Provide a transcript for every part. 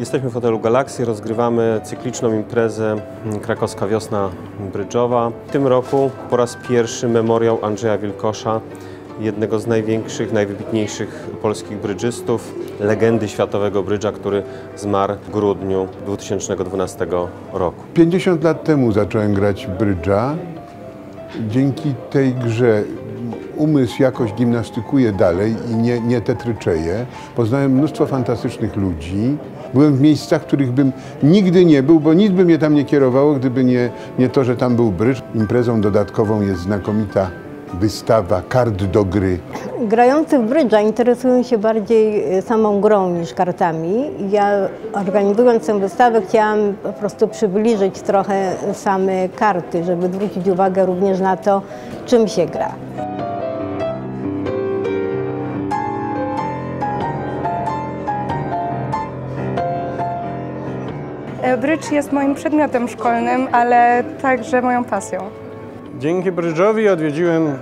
Jesteśmy w hotelu Galaxy, rozgrywamy cykliczną imprezę mm, Krakowska Wiosna Brydżowa. W tym roku po raz pierwszy memoriał Andrzeja Wilkosza, jednego z największych, najwybitniejszych polskich brydżystów, legendy światowego brydża, który zmarł w grudniu 2012 roku. 50 lat temu zacząłem grać brydża. Dzięki tej grze umysł jakoś gimnastykuje dalej i nie, nie tetryczeje. Poznałem mnóstwo fantastycznych ludzi. Byłem w miejscach, w których bym nigdy nie był, bo nic by mnie tam nie kierowało, gdyby nie, nie to, że tam był brydż. Imprezą dodatkową jest znakomita wystawa kart do gry. Grający w brydża interesują się bardziej y, samą grą niż kartami. Ja organizując tę wystawę chciałam po prostu przybliżyć trochę same karty, żeby zwrócić uwagę również na to, czym się gra. E, Brydż jest moim przedmiotem szkolnym, ale także moją pasją. Dzięki brydżowi odwiedziłem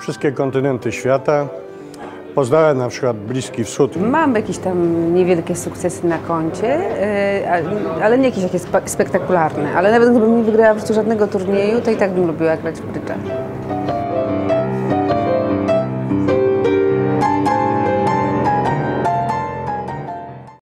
wszystkie kontynenty świata. Poznałem na przykład Bliski Wschód. Mam jakieś tam niewielkie sukcesy na koncie, e, ale nie jakieś takie spe- spektakularne. Ale nawet gdybym nie wygrała w życiu żadnego turnieju, to i tak bym lubiła grać w brydża.